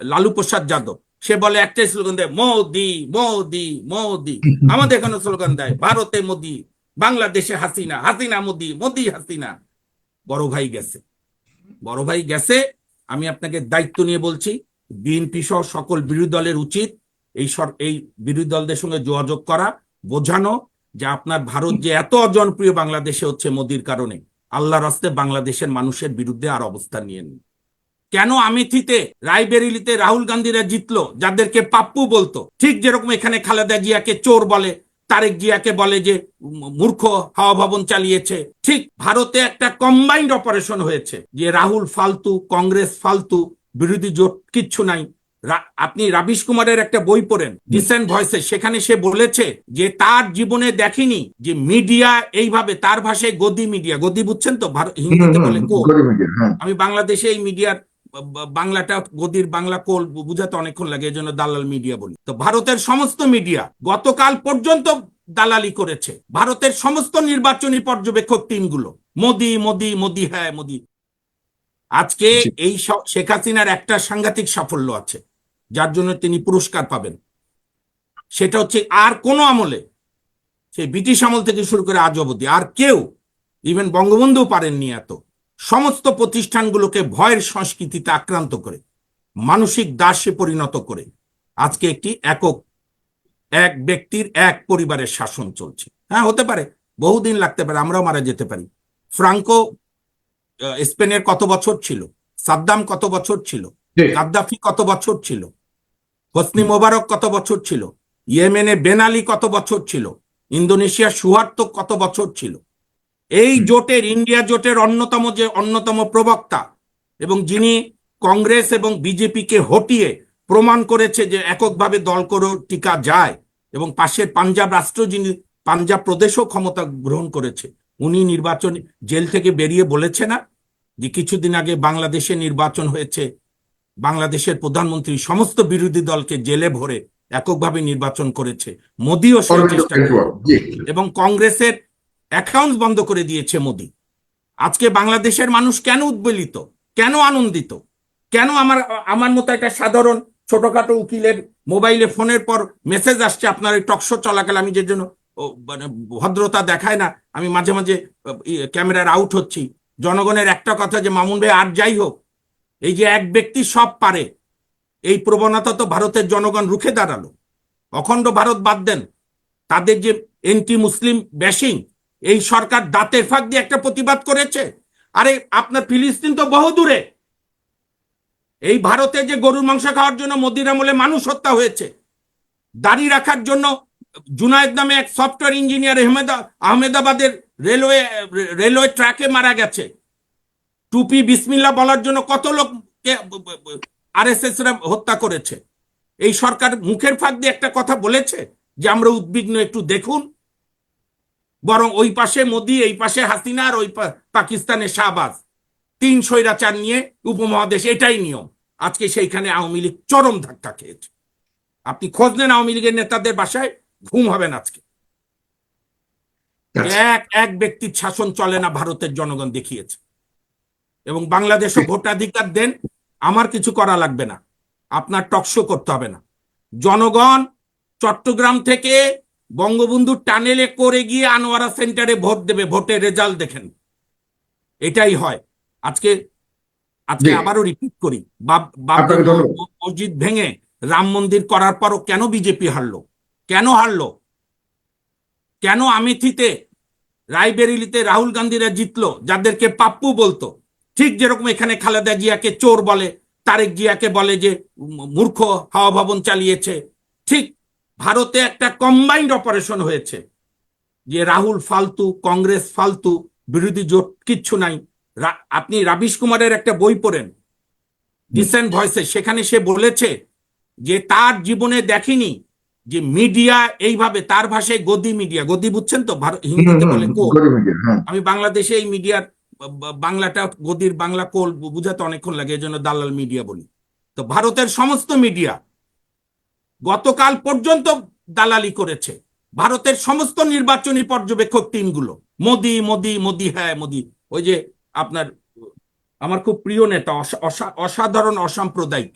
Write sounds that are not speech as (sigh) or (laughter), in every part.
লালু প্রসাদ যাদব। সে বলে একটাই স্লোগান দেয় মোদি মোদি মোদি। (laughs) আমাদের এখানে স্লোগান দেয় ভারতে মোদি বাংলাদেশে হাসিনা হাসিনা মোদি মোদি হাসিনা। বড় ভাই গেছে। বড় ভাই গেছে আমি আপনাকে দায়িত্ব নিয়ে বলছি বিএনপি সহ সকল বিরোধী দলের উচিত এই সর- এই বিরোধী দলদের সঙ্গে যোগাযোগ করা বোঝানো যে আপনার ভারত যে এত অজনপ্রিয় বাংলাদেশে হচ্ছে মোদির কারণে আল্লাহ রাস্তে বাংলাদেশের মানুষের বিরুদ্ধে আর অবস্থান নিয়ে নিন কেন আমেথিতে রায়বেরিলিতে রাহুল গান্ধীরা জিতলো যাদেরকে পাপ্পু বলতো? ঠিক যেরকম এখানে খালেদা জিয়াকে চোর বলে তারেক জিয়াকে বলে যে মূর্খ হাওয়া ভবন চালিয়েছে। ঠিক ভারতে একটা কম্বাইন্ড অপারেশন হয়েছে যে রাহুল ফালতু কংগ্রেস ফালতু বিরোধী জোট কিচ্ছু নাই। আপনি রাবিশ কুমারের একটা বই পড়েন ডিসেন্ট ভয়েসে সেখানে সে বলেছে যে তার জীবনে দেখেনি যে মিডিয়া এইভাবে তার ভাষায় গদি মিডিয়া গদি বুঝছেন তো হিন্দিতে বলে হ্যাঁ। আমি বাংলাদেশে এই মিডিয়ার বাংলাটা গদির বাংলা কোল বুঝাতে অনেকক্ষণ লাগে এই জন্য দালাল মিডিয়া বলি। তো ভারতের সমস্ত মিডিয়া গতকাল পর্যন্ত দালালি করেছে। ভারতের সমস্ত নির্বাচনী পর্যবেক্ষক টিমগুলো। মোদি মোদি মোদি হ্যাঁ মোদি। আজকে এই শেখ হাসিনার একটা সাংঘাতিক সাফল্য আছে যার জন্য তিনি পুরস্কার পাবেন। সেটা হচ্ছে আর কোন আমলে সেই ব্রিটিশ আমল থেকে শুরু করে আজ অবধি। আর কেউ ইভেন বঙ্গবন্ধু পারেননি এত। সমস্ত প্রতিষ্ঠানগুলোকে ভয়ের সংস্কৃতিতে আক্রান্ত করে মানসিক দাসে পরিণত করে আজকে একটি একক এক ব্যক্তির এক পরিবারের শাসন চলছে। হ্যাঁ হতে পারে বহুদিন লাগতে পারে আমরাও মারা যেতে পারি। ফ্রাঙ্কো স্পেনের কত বছর ছিল? সাদ্দাম কত বছর ছিল। গাদ্দাফি কত বছর ছিল? হোসনি মোবারক কত বছর ছিল? ইয়েমেনে বেনালি কত বছর ছিল? ইন্দোনেশিয়া সুহার্তো কত বছর ছিল? এই জোটের ইন্ডিয়া জোটের অন্যতম যে অন্যতম প্রবক্তা এবং যিনি কংগ্রেস এবং বিজেপিকে হটিয়ে প্রমাণ করেছে যে এককভাবে দল করে টিকা যায় এবং পাশের পাঞ্জাব রাষ্ট্র যিনি পাঞ্জাব প্রদেশও ক্ষমতা গ্রহণ করেছে উনি নির্বাচন জেল থেকে বেরিয়ে বলেছে না যে কিছুদিন আগে বাংলাদেশে নির্বাচন হয়েছে বাংলাদেশের প্রধানমন্ত্রী সমস্ত বিরোধী দলকে জেলে ভরে এককভাবে নির্বাচন করেছে। মোদিও সেই চেষ্টা এবং কংগ্রেসের অ্যাকাউন্ট বন্ধ করে দিয়েছে মোদি। আজকে বাংলাদেশের মানুষ কেন উদ্বেলিত? কেন আনন্দিত? কেন আমার আমার মতো একটা সাধারণ ছোটখাটো উকিলের মোবাইলে ফোনের পর মেসেজ আসছে, আপনার এই টকশো চলাকালে আমি যে জন্য মানে ভদ্রতা দেখায় না, আমি মাঝে মাঝে ক্যামেরার আউট হচ্ছি। জনগণের একটা কথা যে, মামুন ভাই, আর যাই হোক, এই যে এক ব্যক্তি সব পারে, এই প্রবণতা তো ভারতের জনগণ রুখে দাঁড়াল। অখণ্ড ভারত বাদ দেন। তাদের যে এন্টি মুসলিম ব্যাশিং এই সরকার দাঁতের ফাঁক দিয়ে একটা প্রতিবাদ করেছে। আরে, আপনার ফিলিস্তিন তো বহু দূরে। এই ভারতে যে গরুর মাংস খাওয়ার জন্য মোদির আমলে মানুষ হত্যা হয়েছে। দাড়ি রাখার জন্য জুনায়দ নামে এক সফটওয়্যার ইঞ্জিনিয়ার আহমেদা, আহমেদাবাদের রেলওয়ে রেলওয়ে ট্র্যাকে মারা গেছে। টুপি বিসমিল্লা বলার জন্য কত লোককে আরএসএস রা হত্যা করেছে। এই সরকার মুখের ফাঁক দিয়ে একটা কথা বলেছে যে আমরা উদ্বিগ্ন, একটু দেখুন। বরং ওই পাশে মোদি এই পাশে হাসিনা আর ওই পাকিস্তানের শাহবাজ। তিন স্বৈরাচার নিয়ে উপমহাদেশ এটাই নিয়ম। আজকে সেইখানে আওয়ামী লীগ চরম ধাক্কা খেয়েছে। আপনি খোঁজ নেন আওয়ামী লীগের নেতাদের বাসায় ঘুম হবেন আজকে। আচ্ছা। এক এক ব্যক্তির শাসন চলে না ভারতের জনগণ দেখিয়েছে। এবং বাংলাদেশও ভোটাধিকার দেন আমার কিছু করা লাগবে না। আপনার টকশো করতে হবে না। জনগণ চট্টগ্রাম থেকে বঙ্গবন্ধু টানেলে করে গিয়ে আনোয়ারা সেন্টারে ভোট দেবে ভোটের রেজাল্ট দেখেন। এটাই হয়। আজকে আজকে আবারও রিপিট করি। বাবরি মসজিদ ভেঙে রাম মন্দির করার পরও কেন বিজেপি হারলো? কেন হারলো? কেন আমেথিতে রায়বেরিলিতে রাহুল গান্ধীরা জিতলো যাদেরকে পাপ্পু বলতো? ঠিক যেরকম এখানে খালেদা জিয়াকে চোর বলে তারেক জিয়াকে বলে যে মূর্খ হাওয়া ভবন চালিয়েছে ঠিক ভারতে একটা কম্বাইন্ড অপারেশন হয়েছে যে রাহুল ফালতু কংগ্রেস ফালতু বিরোধী জোট কিচ্ছু নাই। আপনি রাবিশ কুমারের একটা বই পড়েন ডিসেন্ট ভয়েসে সেখানে সে বলেছে যে তার জীবনে দেখেনি যে মিডিয়া এইভাবে তার ভাষায় গদি মিডিয়া। গদি বুঝছেন তো? হিন্দিতে বলে কোল হ্যাঁ। আমি বাংলাদেশে এই মিডিয়ার বাংলাটা গদির বাংলা কোল বুঝাতে অনেকক্ষণ লাগে এই জন্য দালাল মিডিয়া বলি। তো ভারতের সমস্ত মিডিয়া গতকাল পর্যন্ত দালালি করেছে। ভারতের সমস্ত নির্বাচনী পর্যবেক্ষক টিমগুলো। মোদি মোদি মোদি হ্যাঁ মোদি। ওই যে আপনার, আমার খুব প্রিয় নেতা, অসা- অসা- অসাধারণ অসাম্প্রদায়িক,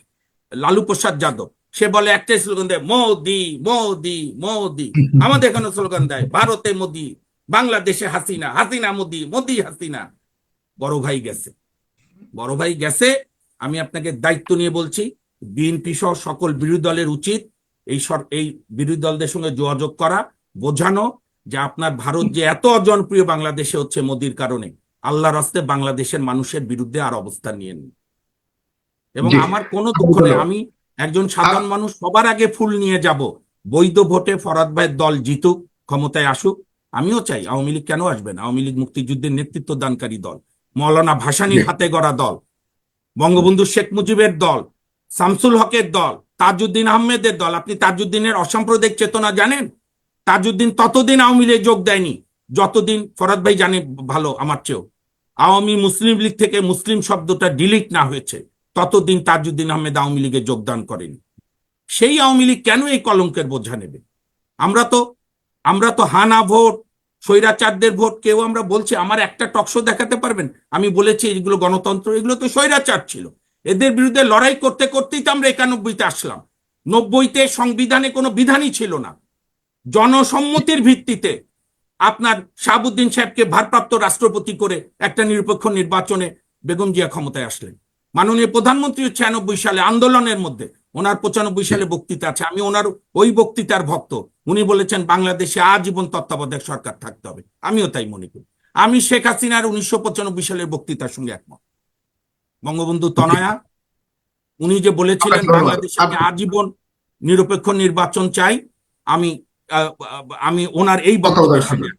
লালু প্রসাদ যাদব। সে বলে একটাই স্লোগান দেয়, মোদি মোদি মোদি। আমাদের এখানে স্লোগান দেয়, ভারতে মোদি, বাংলাদেশে হাসিনা। হাসিনা, মোদি মোদি, হাসিনা। বড় ভাই গেছে। বড় ভাই গেছে, আমি আপনাকে দায়িত্ব নিয়ে বলছি, বিএনপি সহ সকল বিরোধী দলের উচিত এই এই বিরোধী দলদের সঙ্গে যোগাযোগ করা বোঝানো যে আপনার ভারত যে এত জনপ্রিয় বাংলাদেশে হচ্ছে মোদির কারণে আল্লাহ রাস্তে বাংলাদেশের মানুষের বিরুদ্ধে আর অবস্থান নিয়ে নিন এবং আমার কোনো দুঃখ নেই। আমি একজন সাধারণ মানুষ সবার আগে ফুল নিয়ে যাব। বৈধ ভোটে ফরাদ ভাইয়ের দল জিতুক ক্ষমতায় আসুক আমিও চাই আওয়ামী লীগ কেন আসবে না? আওয়ামী লীগ মুক্তিযুদ্ধের নেতৃত্ব দানকারী দল মৌলানা ভাসানীর। হাতে গড়া দল বঙ্গবন্ধু শেখ মুজিবের দল শামসুল হকের দল তাজউদ্দিন আহমেদের দল। আপনি তাজউদ্দিনের অসাম্প্রদায়িক চেতনা জানেন? তাজউদ্দিন ততদিন আওয়ামী লীগে যোগ দেয়নি। যতদিন, ফরাদ ভাই জানে ভালো আমার চেয়েও। আওয়ামী মুসলিম লীগ থেকে মুসলিম শব্দটা ডিলিট না হয়েছে। ততদিন তাজউদ্দিন আহমেদ আওয়ামী লীগে যোগদান করেনি। সেই আওয়ামী লীগ কেন এই কলঙ্কের বোঝা নেবে? আমরা তো আমরা তো হানা ভোট, স্বৈরাচারদের ভোট, কেউ আমরা বলছি, আমার একটা টকশো দেখাতে পারবেন? আমি বলেছি এগুলো গণতন্ত্র, এগুলো তো স্বৈরাচার ছিল। এদের বিরুদ্ধে লড়াই করতে করতেই তো আমরা একানব্বইতে আসলাম। নব্বইতে সংবিধানে কোনো বিধানই ছিল না। জনসম্মতির ভিত্তিতে আপনার শাহাবুদ্দিন সাহেবকে ভারপ্রাপ্ত রাষ্ট্রপতি করে একটা নিরপেক্ষ নির্বাচনে বেগম জিয়া ক্ষমতায় আসলেন। মাননীয় প্রধানমন্ত্রী ছিয়ানব্বই সালে আন্দোলনের মধ্যে। ওনার পঁচানব্বই সালে বক্তৃতা আছে। আমি ওনার ওই বক্তৃতার ভক্ত। উনি বলেছেন, বাংলাদেশে আজীবন তত্ত্বাবধায়ক সরকার থাকতে হবে। আমিও তাই মনে করি। আমি শেখ হাসিনার উনিশশো পঁচানব্বই সালের বক্তৃতার সঙ্গে একমত। বঙ্গবন্ধু তনয়া উনি যে বলেছিলেন ধন্যবাদ। বাংলাদেশে আমি আজীবন নিরপেক্ষ নির্বাচন চাই আমি আমি ওনার এই বক্তব্যের সঙ্গে